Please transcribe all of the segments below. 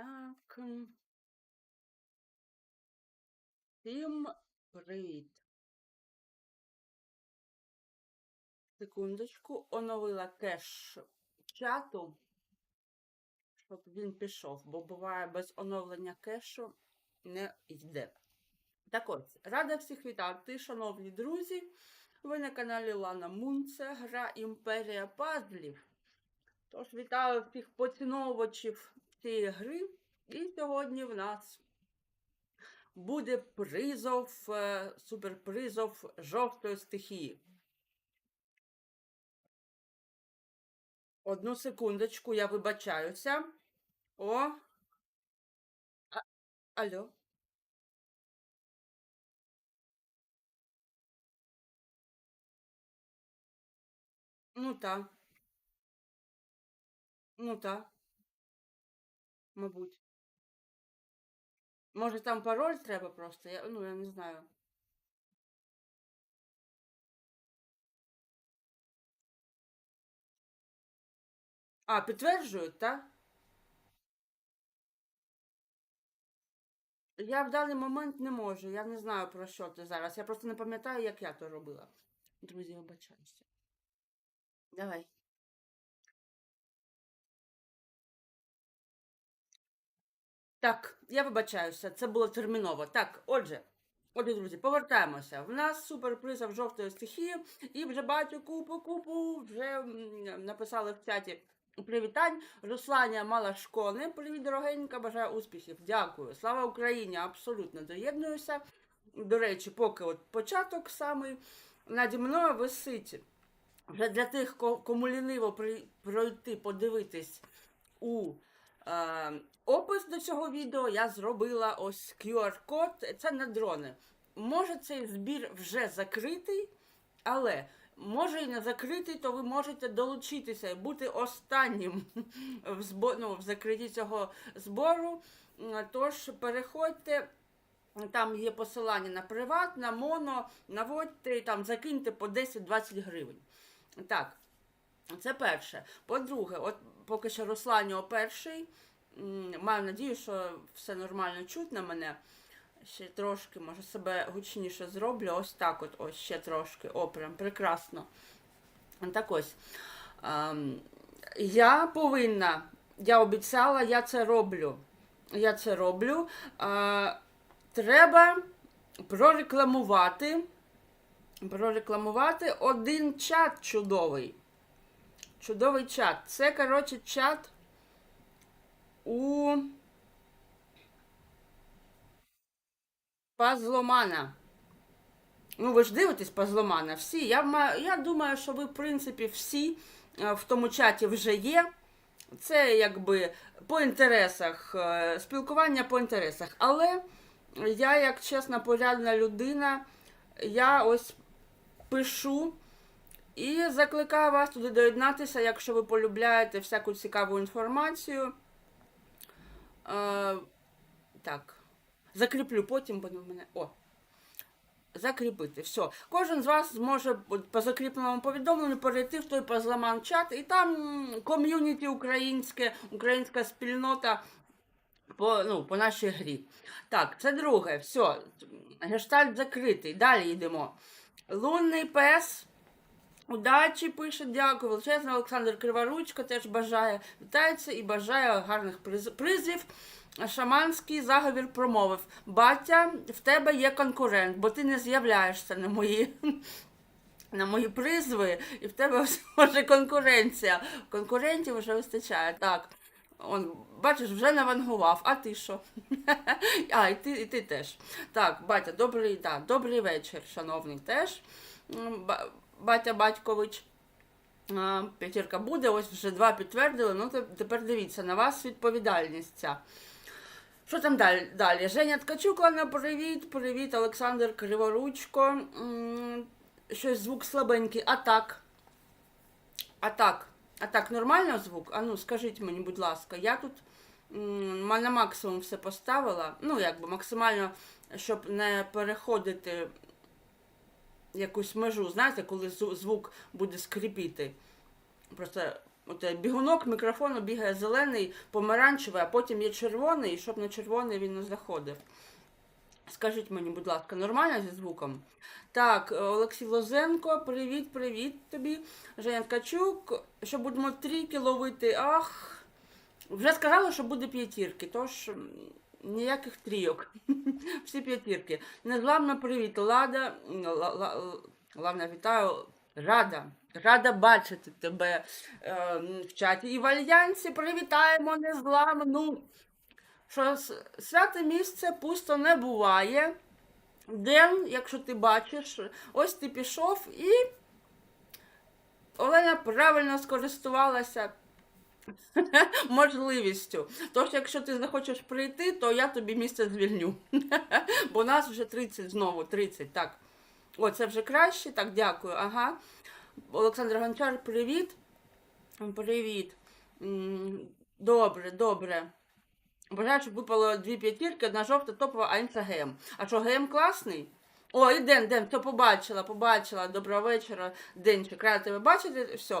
Так. привіт. Секундочку, оновила кеш чату, щоб він пішов, бо буває без оновлення кешу не йде. Так ось, рада всіх вітати, шановні друзі. Ви на каналі Лана Мунце, гра Імперія Пазлів. Тож вітаю всіх поціновувачів цієї гри. І сьогодні в нас буде призов, е, суперпризов жовтої стихії. Одну секундочку, я вибачаюся. О. А, алло. Ну та. Ну та. Мабуть. Може там пароль треба просто? Я, ну, я не знаю. А, підтверджують, так? Я в даний момент не можу. Я не знаю про що ти зараз. Я просто не пам'ятаю, як я то робила. Друзі, вибачаюся. Давай. Так, я вибачаюся, це було терміново. Так, отже, отже, друзі, повертаємося. В нас суперпризов жовтої стихії, і вже бачу купу, купу, вже написали в чаті привітань. Русланя Малашкони, привіт, дорогенька, бажаю успіхів. Дякую. Слава Україні! Абсолютно доєднуюся. До речі, поки от початок самий наді мною висить. Вже для тих, ко- кому ліниво пройти, подивитись у е, опис до цього відео, я зробила ось QR-код. Це на дрони. Може, цей збір вже закритий, але може і не закритий, то ви можете долучитися і бути останнім в, збо, ну, в закритті цього збору. Тож переходьте. Там є посилання на приват, на моно, наводьте там закиньте по 10-20 гривень. Так, це перше. По-друге, от поки що Русланіо перший. Маю надію, що все нормально чутно мене. Ще трошки, може, себе гучніше зроблю. Ось так от, ось ще трошки. О, прям прекрасно. Так ось. Ем, я повинна, я обіцяла, я це роблю. Я це роблю. Е, треба прорекламувати. Прорекламувати один чат чудовий. Чудовий чат. Це, коротше, чат у Пазломана. Ну, ви ж дивитесь Пазломана всі. Я, я думаю, що ви, в принципі, всі е, в тому чаті вже є. Це якби по інтересах, е, спілкування по інтересах. Але я, як чесна, порядна людина, я ось пишу і закликаю вас туди доєднатися, якщо ви полюбляєте всяку цікаву інформацію. Е, так. Закріплю потім, бо в мене. О. Закріпити. Все. Кожен з вас зможе по закріпленому повідомленню перейти в той позламан чат, і там ком'юніті українське, українська спільнота по, ну, по нашій грі. Так, це друге. Все. Гештальт закритий. Далі йдемо. Лунний пес. Удачі пише, дякую. Величезно, Олександр Криворучко теж бажає. Вітається і бажає гарних приз- призів. Шаманський заговір промовив: Батя, в тебе є конкурент, бо ти не з'являєшся на мої. На мої призви, і в тебе може конкуренція. Конкурентів вже вистачає. Так. Он, бачиш, вже навангував. А ти що? А, і ти, і ти теж. Так, батя, добрий, да, добрий вечір, шановний теж. Батя Батькович. П'ятірка буде, ось вже два підтвердили. Ну, тепер дивіться, на вас відповідальність ця. Що там далі? далі? Женя Ткачук, Лана, привіт, привіт, Олександр Криворучко. Щось звук слабенький. А так. А так. А так, нормально звук? А ну, скажіть мені, будь ласка, я тут на максимум все поставила. Ну, якби максимально, щоб не переходити якусь межу. Знаєте, коли звук буде скрипіти. Просто От бігунок мікрофону бігає зелений, помаранчевий, а потім є червоний, і щоб на червоний він не заходив. Скажіть мені, будь ласка, нормально зі звуком? Так, Олексій Лозенко, привіт, привіт тобі. Женя Ткачук, що будемо трійки ловити. Ах. Вже сказали, що буде п'ятірки, тож ніяких трійок. Всі п'ятірки. Незламно привіт. Лада. Лавна, вітаю. Рада. Рада бачити тебе е, в чаті. І в Альянсі привітаємо незламну. Що святе місце пусто не буває. Ден, якщо ти бачиш, ось ти пішов і Олена правильно скористувалася можливістю. Тож, якщо ти захочеш прийти, то я тобі місце звільню. Бо нас вже 30 знову, 30, так. О, це вже краще, так, дякую. Ага. Олександр Гончар, привіт. Привіт. Добре, добре. Бажаю, щоб випало дві п'ятірки, одна жовта топова, а інша ГМ. А що, ГМ класний? О, і Ден, Ден, то побачила, побачила. Доброго вечора. Денчик, рада тебе бачити. Все.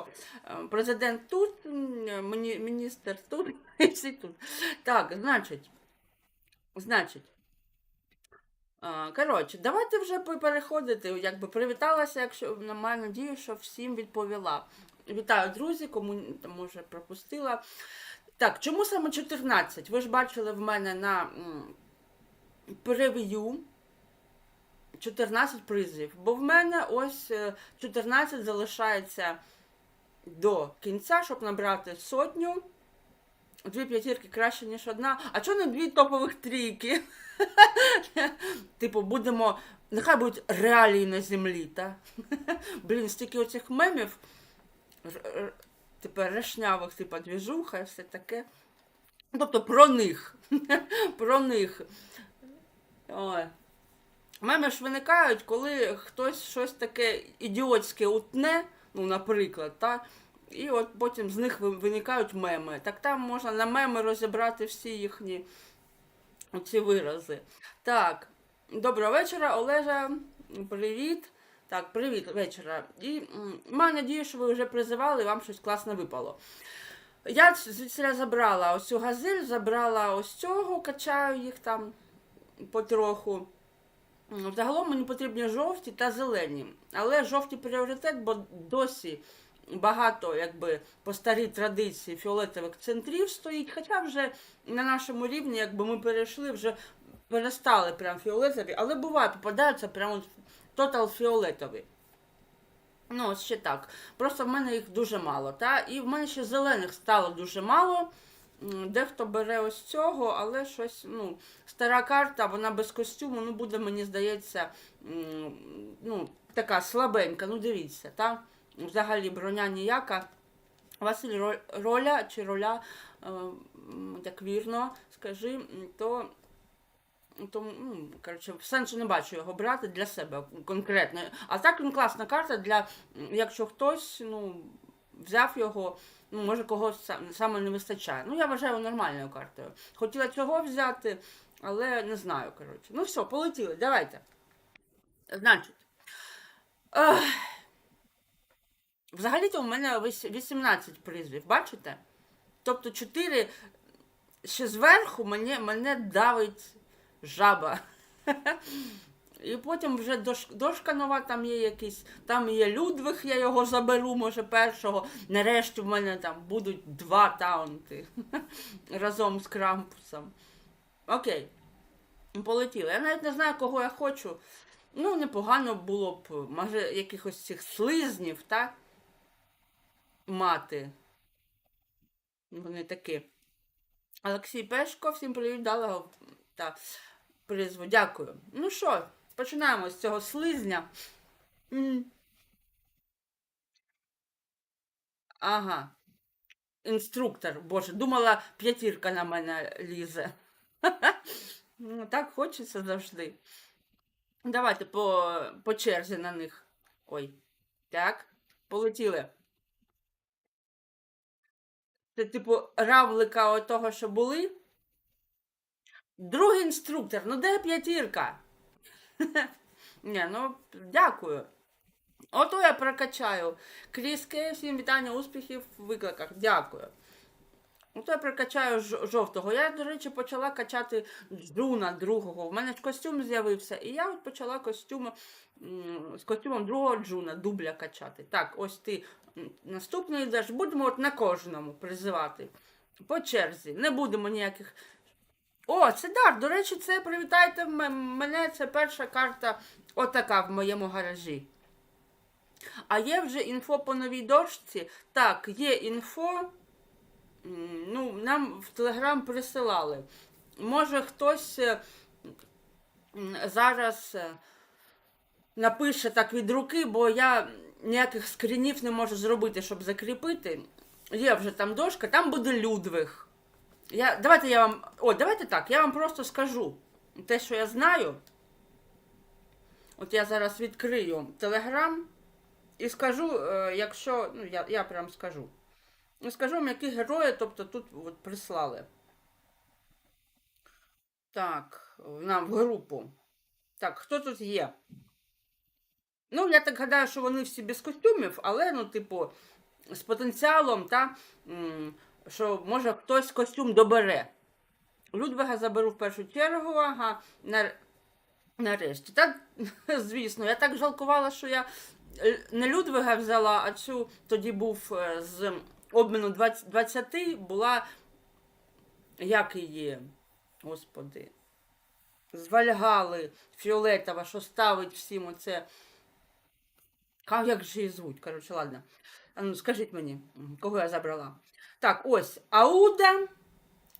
Е, Президент тут, міні- міністр тут, і всі тут. Так, значить, значить. Коротше, давайте вже переходити. Якби привіталася, якщо на маю надію, що всім відповіла. Вітаю, друзі, кому там може пропустила. Так, чому саме 14? Ви ж бачили в мене на прев'ю 14 призів. Бо в мене ось е, 14 залишається до кінця, щоб набрати сотню. Дві п'ятірки краще, ніж одна. А чого не дві топових трійки? Типу, будемо. Нехай будуть реалії на землі, та? Блін, стільки оцих мемів. Тепер решнявих, типу, двіжуха і все таке. Тобто про них. про них. Ой. Меми ж виникають, коли хтось щось таке ідіотське утне, ну, наприклад, та, і от потім з них виникають меми. Так там можна на меми розібрати всі їхні ці вирази. Так, доброго вечора, Олежа. Привіт. Так, привіт вечора. І маю надію, що ви вже призивали, і вам щось класне випало. Я звідси забрала ось цю газель, забрала ось цього, качаю їх там потроху. М, Загалом мені потрібні жовті та зелені. Але жовті пріоритет, бо досі багато, якби по старій традиції фіолетових центрів стоїть. Хоча вже на нашому рівні, якби ми перейшли, вже перестали прям фіолетові, але буває, попадаються прямо тотал фіолетові. Ну, ось ще так. Просто в мене їх дуже мало. Та? І в мене ще зелених стало дуже мало. Дехто бере ось цього, але щось, ну, стара карта, вона без костюму, ну, буде, мені здається, ну, така слабенька. Ну, дивіться, та? Взагалі броня ніяка. Василь роля чи роля, е, як вірно, скажи, то. То, ну, коротше, сенсу не бачу його брати для себе конкретно. А так він класна карта для, якщо хтось ну, взяв його, ну, може когось сам- саме не вистачає. Ну, я вважаю нормальною картою. Хотіла цього взяти, але не знаю, коротше. Ну все, полетіли, давайте. Значить. Ех. Взагалі-то у мене 18 призвів, бачите? Тобто 4 ще зверху мене, мене давить жаба. І потім вже дош, дошка нова, там є якийсь, там є Людвиг, я його заберу, може, першого. Нарешті в мене там будуть два таунти разом з Крампусом. Окей. Полетіли. Я навіть не знаю, кого я хочу. Ну, непогано було б, може, якихось цих слизнів, так? Мати. Вони такі. Олексій Пешко, всім привіт, дала та призву. Дякую. Ну що, починаємо з цього слизня. Ага. Інструктор, боже, думала, п'ятірка на мене лізе. Ну, так хочеться завжди. Давайте по, по черзі на них. Ой. Так, полетіли. Це типу равлика от того, що були. Другий інструктор, ну де п'ятірка? Ні, ну дякую. Ото я прокачаю. Кріс Кей, всім вітання, успіхів в викликах. Дякую. Ото я прокачаю жовтого. Я, до речі, почала качати Джуна другого. У мене ж костюм з'явився, і я от почала костюм, з костюмом другого Джуна, дубля качати. Так, ось ти наступний йдеш. Будемо от на кожному призивати. По черзі. Не будемо ніяких. О, це дар. До речі, це привітайте мене. Це перша карта отака в моєму гаражі. А є вже інфо по новій дошці. Так, є інфо. Ну, нам в Телеграм присилали. Може хтось е, зараз е, напише так від руки, бо я ніяких скрінів не можу зробити, щоб закріпити. Є вже там дошка, там буде Людвиг. Я, давайте я вам. О, давайте так, я вам просто скажу те, що я знаю. От я зараз відкрию Телеграм і скажу, е, якщо. Ну, я, я прям скажу. Ну, скажу вам, які герої, тобто тут от прислали. Так, нам в групу. Так, хто тут є? Ну, я так гадаю, що вони всі без костюмів, але, ну, типу, з потенціалом, та, м, що може хтось костюм добере. Людвига заберу в першу чергу, ага, на, нарешті. Так, звісно, я так жалкувала, що я е, не Людвига взяла, а цю тоді був е, з обміну 20, 20 була. Як її, господи, з Фіолетова, що ставить всім оце. Ка- Як же її звуть? Коротше, ладно. А скажіть мені, кого я забрала. Так, ось Ауда.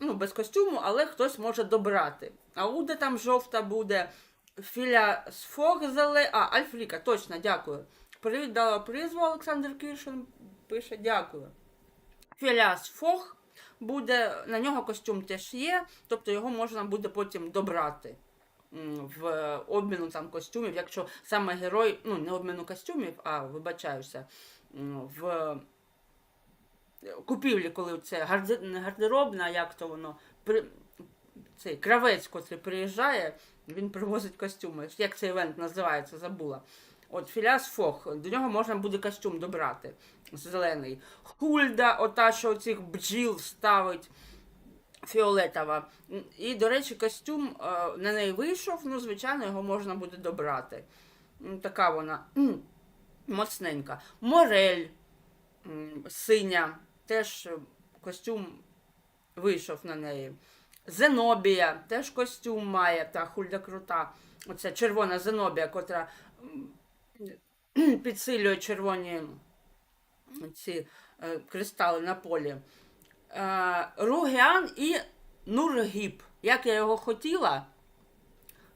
Ну, без костюму, але хтось може добрати. Ауда там жовта буде. Філя Сфогзеле. А, Альфріка, точно, дякую. Привіт, дала призву Олександр Кіршин. Пише, дякую. Філяс Фог буде, на нього костюм теж є, тобто його можна буде потім добрати в обміну там костюмів, якщо саме герой, ну не обміну костюмів, а вибачаюся, в купівлі, коли це гарде- гардеробна, як то воно при, цей кравець, котрий приїжджає, він привозить костюми. Як цей івент називається, забула. От Філяс Фох, до нього можна буде костюм добрати. Зелений. Хульда, ота, що цих бджіл ставить. Фіолетова. І, до речі, костюм е, на неї вийшов, ну, звичайно, його можна буде добрати. Така вона моцненька. Морель синя, теж е, костюм вийшов на неї. Зенобія, теж костюм має, та хульда крута. Оце червона Зенобія, котра підсилює червоні ці е, кристали на полі. Е, Ругіан і Нургіб. Як я його хотіла,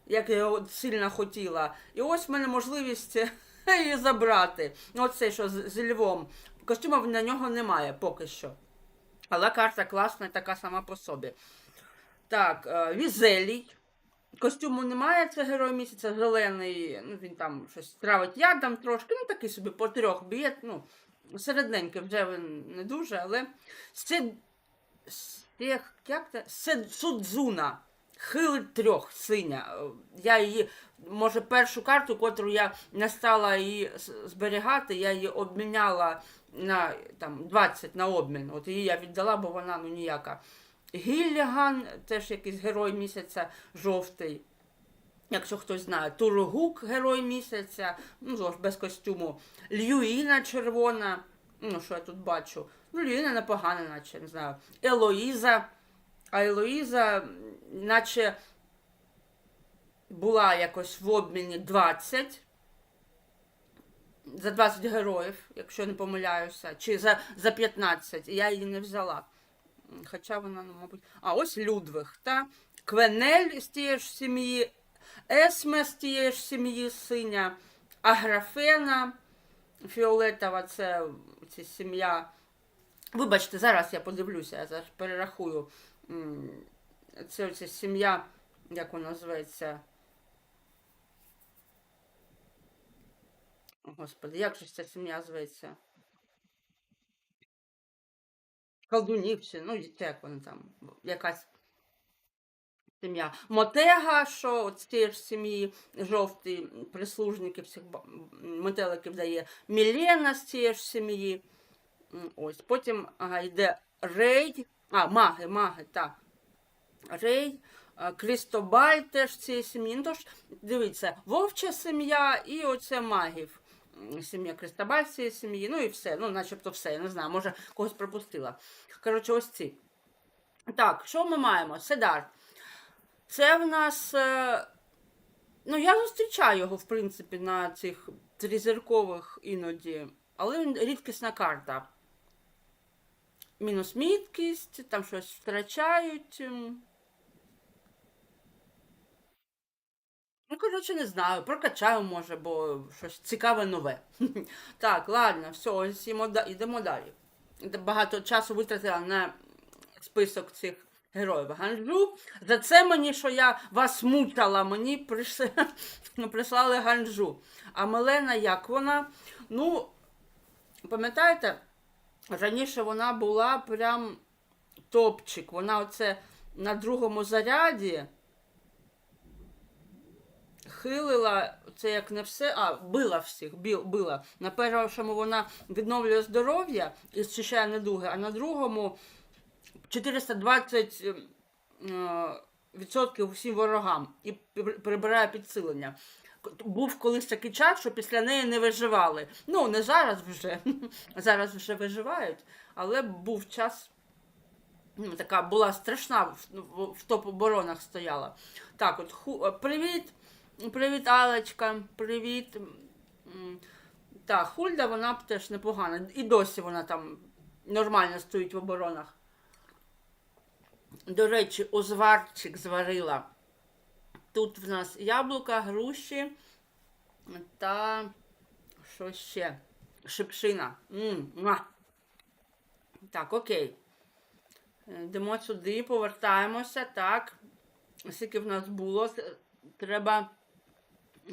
як я його сильно хотіла. І ось в мене можливість її забрати. Оце, що з, з львом. Костюмів на нього немає поки що. Але карта класна, така сама по собі. Так, е, Візелій. Костюму немає, це герой місяця зелений. Ну, він там щось травить ядом трошки, ну такий собі по трьох б'є. Ну, середненький вже він не дуже, але це Стех, як це? Се- Судзуна. Хилить трьох синя. Я її, може, першу карту, котру я не стала її зберігати, я її обміняла на там, 20 на обмін. От її я віддала, бо вона ну ніяка. Гілліган, теж якийсь герой місяця жовтий. Якщо хтось знає, Туругук, герой місяця, ну знову без костюму. Льюїна червона. Ну, що я тут бачу? Ну, Льюїна непогана, наче, не знаю. Елоїза. А Елоїза, наче була якось в обміні 20. За 20 героїв, якщо не помиляюся, чи за, за 15. І я її не взяла. Хоча вона, ну, мабуть. А ось Людвиг, та Квенель з тієї ж сім'ї, Есме з тієї ж сім'ї синя, Аграфена Фіолетова, це, це сім'я. Вибачте, зараз я подивлюся, я зараз перерахую. Це оця сім'я, як вона називається. Господи, як же ця сім'я зветься? Колдунів чи, ну, як вони там, якась сім'я. Мотега, що от цієї ж сім'ї жовтий прислужників всіх метеликів дає. Мілена з цієї ж сім'ї. Ось. Потім ага, йде Рей. А, маги, маги, так. Рей, Крістобаль теж цієї сім'ї. Ну, тож, дивіться, вовча сім'я і оце магів. Сім'я Крістобаль сім'ї, ну і все. Ну, начебто все, я не знаю, може когось пропустила. Коротше, ось ці. Так, що ми маємо? Седар. Це в нас. е, Ну, я зустрічаю його, в принципі, на цих тризіркових іноді, але він рідкісна карта. Мінус міткість, там щось втрачають. Ну, коротше, не знаю, прокачаю, може, бо щось цікаве нове. Так, ладно, все, ось йдемо далі. Багато часу витратила на список цих героїв. Ганджу. За це мені, що я вас мучала, мені прис- прислали ганджу. А Мелена, як вона? Ну, пам'ятаєте, раніше вона була прям топчик. Вона оце на другому заряді хилила, це як не все, а била всіх, біл, била. На першому вона відновлює здоров'я і зчищає недуги, а на другому 420 е, відсотків всім ворогам і прибирає підсилення. Був колись такий час, що після неї не виживали. Ну, не зараз вже. Зараз вже виживають, але був час. Така була страшна, в топ-оборонах стояла. Так, от ху, е, привіт, привіт, Алечка, привіт. М, Так, Хульда, вона теж непогана. І досі вона там нормально стоїть в оборонах. До речі, озварчик зварила. Тут в нас яблука, груші та що ще? Шипшина. м муа. Так, окей. Е, Йдемо сюди, повертаємося. Так. Скільки в нас було. Треба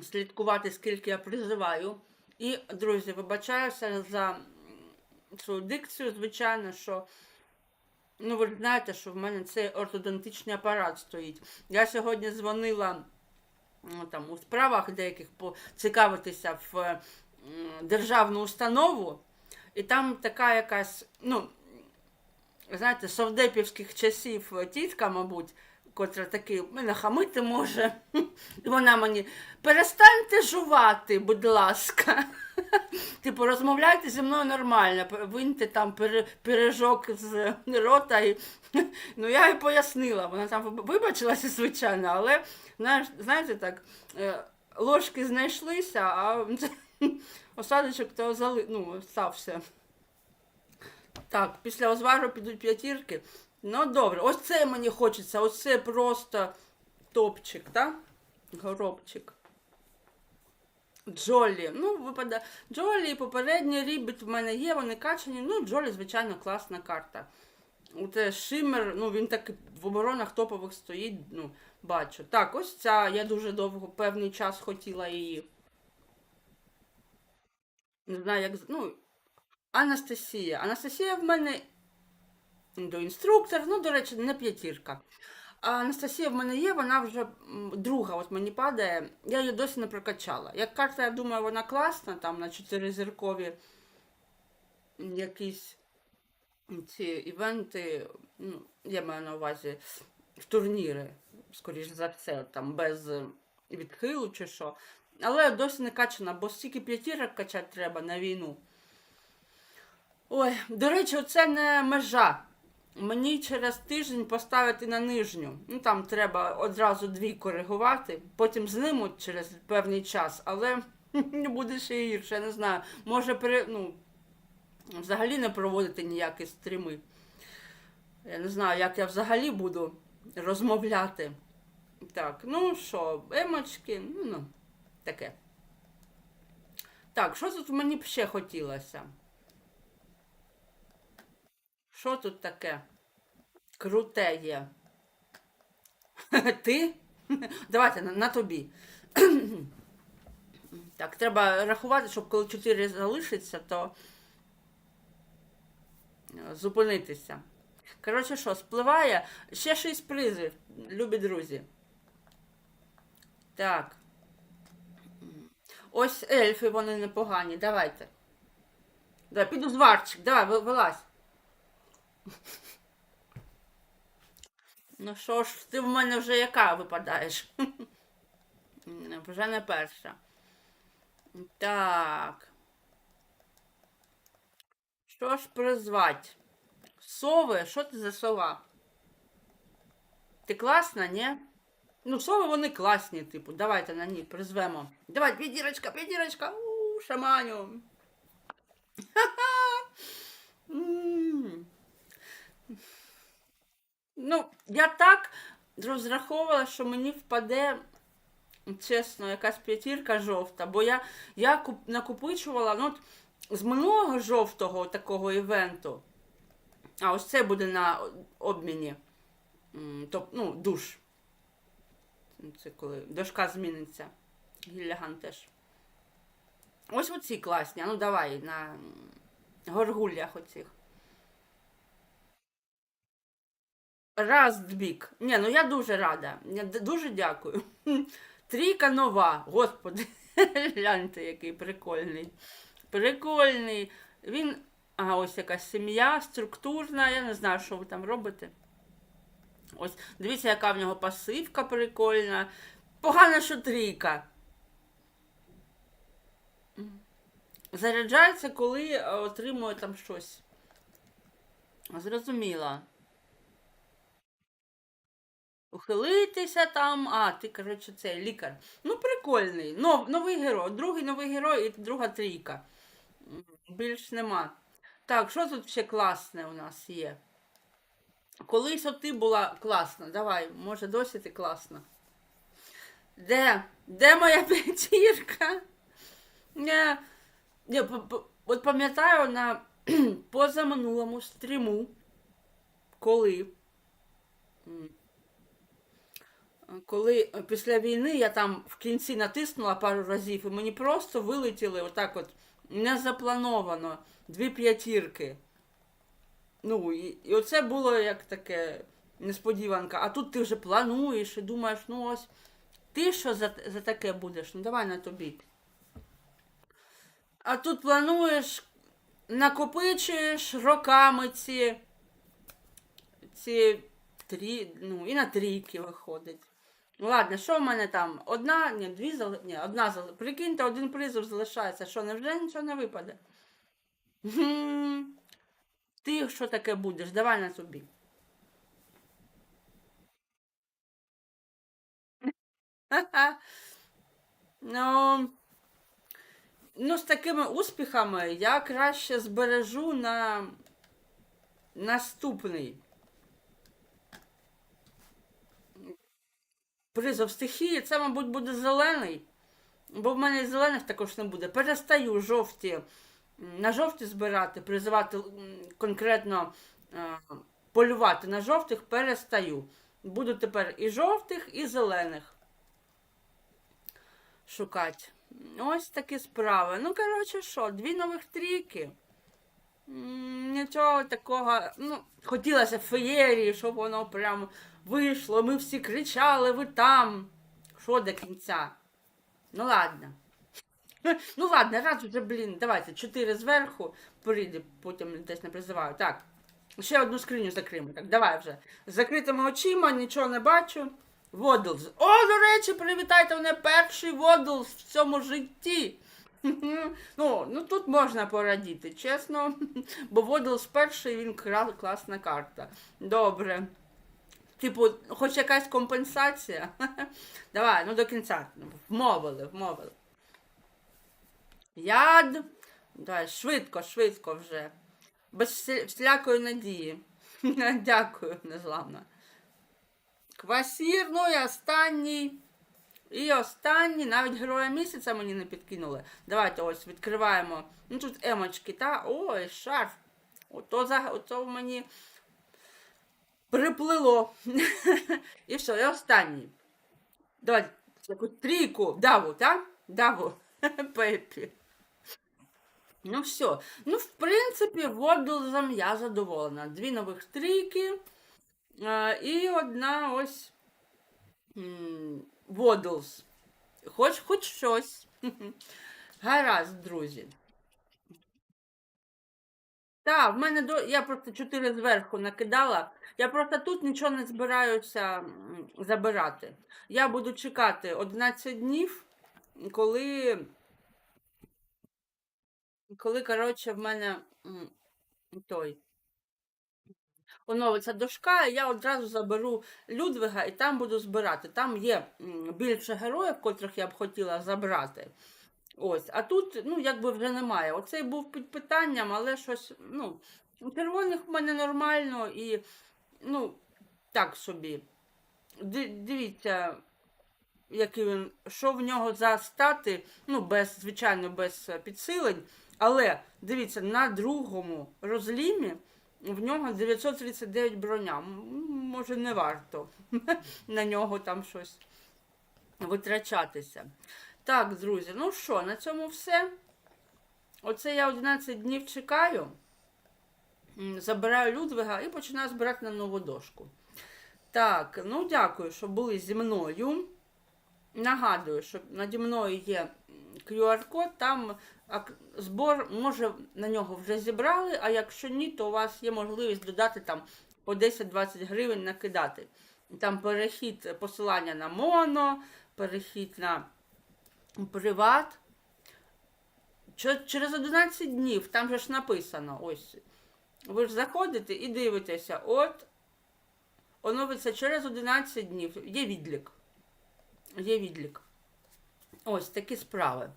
слідкувати, скільки я призиваю. І, друзі, вибачаюся за свою дикцію, звичайно, що. Ну, ви знаєте, що в мене цей ортодонтичний апарат стоїть. Я сьогодні дзвонила ну, там, у справах деяких поцікавитися в державну установу, і там така якась, ну, знаєте, совдепівських часів тітка, мабуть, котра таки мене хамити може. І вона мені перестаньте жувати, будь ласка. Типу, розмовляйте зі мною нормально, виньте там пиріжок з рота. І... Ну, я їй пояснила, вона там вибачилася, звичайно, але знаєте так, е, ложки знайшлися, а осадочок то зали... ну, стався. Так, після озвару підуть п'ятірки. Ну, добре, ось це мені хочеться, ось це просто топчик, так? Горобчик. Джолі. Ну, випадає. Джолі, попередній рібіт в мене є, вони качані. Ну, Джолі, звичайно, класна карта. Оце Шиммер, ну він так в оборонах топових стоїть, ну, бачу. Так, ось ця, я дуже довго певний час хотіла її. Не знаю, як. Ну, Анастасія. Анастасія в мене до інструктор, ну, до речі, не п'ятірка. А Анастасія в мене є, вона вже друга, от мені падає. Я її досі не прокачала. Як карта, я думаю, вона класна, там на чотиризіркові якісь ці івенти, ну, я маю на увазі в турніри, скоріш за все, там без відхилу чи що. Але досі не качана, бо стільки п'ятірок качати треба на війну. Ой, до речі, це не межа. Мені через тиждень поставити на нижню. Ну там треба одразу дві коригувати, потім знимуть через певний час, але буде ще гірше, я не знаю. Може пере, ну, взагалі не проводити ніякі стріми. Я не знаю, як я взагалі буду розмовляти. Так, ну що, емочки, ну, ну таке. Так, що тут мені б ще хотілося? Що тут таке? Круте є. Ти? Давайте на, на тобі. так, треба рахувати, щоб коли 4 залишиться, то е, зупинитися. Коротше, що, спливає ще шість призів, любі друзі. Так. Ось ельфи, вони непогані. Давайте. Давай, піду зварчик, давай, ви- вилазь. Ну що ж, ти в мене вже яка випадаєш? Вже не перша. Так. Що ж призвати? Сови, що ти за сова? Ти класна, ні? Ну, сови вони класні, типу. Давайте на ній призвемо. Давай, п'ятірочка, п'ятірочка. У, шаманю. Ха-ха. М. Ну, я так розраховувала, що мені впаде, чесно, якась п'ятірка жовта, бо я, я куп, накопичувала ну, з минулого жовтого такого івенту. А ось це буде на обміні. Тоб, ну, душ. Це коли дошка зміниться. Гілляган теж. Ось оці класні. Ну давай на м, горгуллях оцих. Раздбік. Ні, ну я дуже рада. Я дуже дякую. Трійка нова. Господи, гляньте, який прикольний. Прикольний. Він. А ось якась сім'я, структурна. Я не знаю, що ви там робите. Ось, дивіться, яка в нього пасивка прикольна. Погано, що трійка. Заряджається, коли е, отримує там щось. Зрозуміла. Ухилитися там. А, ти, коротше, цей лікар. Ну, прикольний. Нов, новий герой. Другий новий герой і друга трійка. Більш нема. Так, що тут ще класне у нас є? Колись от ти була класна. Давай, може досі ти класна. Де? Де моя п'ятірка? Не, я, п- от пам'ятаю на позаминулому стріму, коли. Коли е, після війни я там в кінці натиснула пару разів, і мені просто вилетіли отак от незаплановано дві п'ятірки. Ну, і, і оце було як таке несподіванка. А тут ти вже плануєш і думаєш, ну ось, ти що за, за таке будеш? Ну давай на тобі. А тут плануєш, накопичуєш роками ці, ці трі, ну, і на трійки виходить. Ладно, що в мене там? Одна, ні, дві зали... ні, одна зали... Прикиньте, один призов залишається. Що, невже нічого не випаде? Ти що таке будеш? Давай на. Ха-ха. Ну, ну, з такими успіхами я краще збережу на наступний призов стихії. Це, мабуть, буде зелений. Бо в мене і зелених також не буде. Перестаю жовті, на жовті збирати, призивати конкретно е, полювати на жовтих, перестаю. Буду тепер і жовтих, і зелених шукати. Ось такі справи. Ну, коротше, що, дві нових трійки. Нічого такого. Ну, хотілося феєрії, щоб воно прям вийшло. Ми всі кричали, ви там. Що до кінця? Ну ладно. Ну ладно, раз вже, блін, давайте, чотири зверху, прийде, потім десь не призиваю. Так. Ще одну скриню закриємо. Так, давай вже. З закритими очима, нічого не бачу. Водлз. О, до речі, привітайте мене перший Водлз в цьому житті. Ну, ну тут можна порадіти, чесно. Бо Водлз перший, він класна карта. Добре. Типу, хоч якась компенсація. Давай, ну до кінця. Вмовили, вмовили. Яд. Давай, швидко, швидко вже. Без всілякої надії. Дякую, незламна. Квасір, ну і останній. І останній, навіть героя місяця мені не підкинули. Давайте ось відкриваємо. Ну тут емочки, та. Ой, шарф. Ото, за... Ото мені приплило. і все, і останній. Давай таку трійку. Даву, так? Даву. Пепі. Ну все. Ну, в принципі, водолзом я задоволена. Дві нових трійки. е, і одна ось Waddles. Хоч хоч щось. Гаразд, друзі. Так, в мене до. Я просто чотири зверху накидала. Я просто тут нічого не збираюся забирати. Я буду чекати 11 днів, коли. Коли, коротше, в мене той. Оновиться дошка, і я одразу заберу Людвига і там буду збирати. Там є більше героїв, котрих я б хотіла забрати. Ось, а тут, ну, якби вже немає. Оцей був під питанням, але щось, ну, червоних в мене нормально і, ну, так собі. Ди- Дивіться, який він, що в нього за стати, ну, без, звичайно, без підсилень. Але дивіться, на другому розлімі в нього 939 броня. Може, не варто на нього там щось витрачатися. Так, друзі, ну що, на цьому все. Оце я 11 днів чекаю. Забираю Людвига і починаю збирати на нову дошку. Так, ну дякую, що були зі мною. Нагадую, що наді мною є QR-код, там збор, може, на нього вже зібрали, а якщо ні, то у вас є можливість додати там по 10-20 гривень накидати. Там перехід посилання на моно, перехід на приват. Через 11 днів, там же ж написано, ось. Ви ж заходите і дивитеся, от оновиться через 11 днів. Є відлік. Є відлік. Ось такі справи.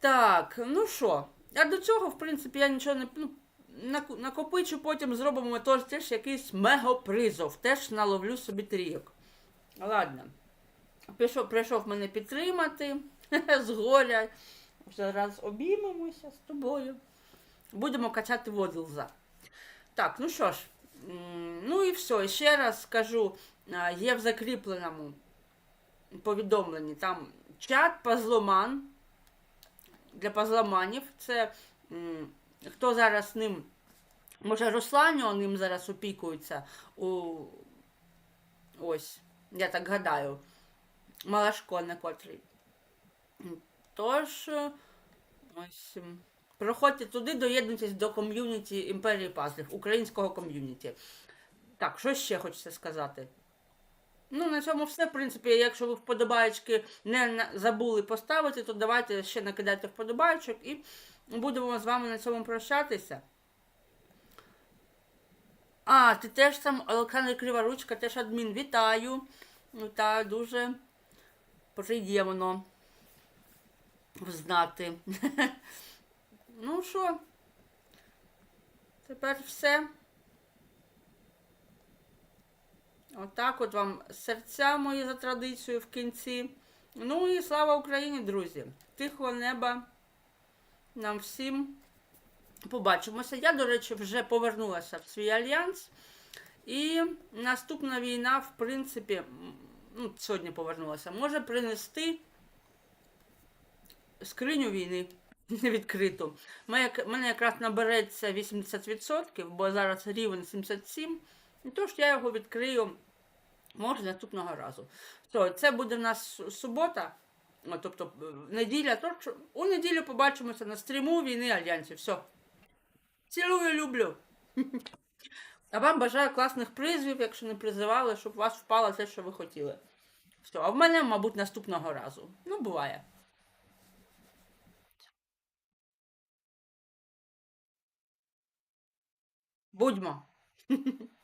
Так, ну що, а до цього, в принципі, я нічого не ну, накопичу, потім зробимо теж, теж якийсь мегапризов. Теж наловлю собі трійок. Ладно. Пішов, прийшов мене підтримати з горя. Зараз обіймемося з тобою. Будемо качати водилза. Так, ну що ж, ну і все. Ще раз скажу, є в закріпленому повідомленні там чат пазломан для пазломанів. Це хто зараз ним, може Русланіо ним зараз опікується у ось, я так гадаю, Малашко на котрий. Тож, ось. м, Проходьте туди, доєднуйтесь до ком'юніті імперії пазлів, українського ком'юніті. Так, що ще хочеться сказати? Ну, на цьому все, в принципі, якщо ви вподобаєчки не забули поставити, то давайте ще накидайте вподобайчик і будемо з вами на цьому прощатися. А, ти теж там, Олександр Криворучка, теж адмін. Вітаю. Вітаю, дуже приємно знати. Ну що, тепер все. Отак от вам серця мої за традицією в кінці. Ну і слава Україні, друзі! Тихого неба нам всім. Побачимося. Я, до речі, вже повернулася в свій альянс. І наступна війна, в принципі, ну, сьогодні повернулася, може принести скриню війни відкриту. Мене, якраз набереться 80%, бо зараз рівень 77. І тож я його відкрию, може, наступного разу. Все, це буде в нас субота, тобто е, неділя. Тож у неділю побачимося на стріму війни Альянсів. Все. Цілую, люблю. А вам бажаю класних призвів, якщо не призивали, щоб у вас впало те, що ви хотіли. Все, а в мене, мабуть, наступного разу. Ну, буває. Будьмо.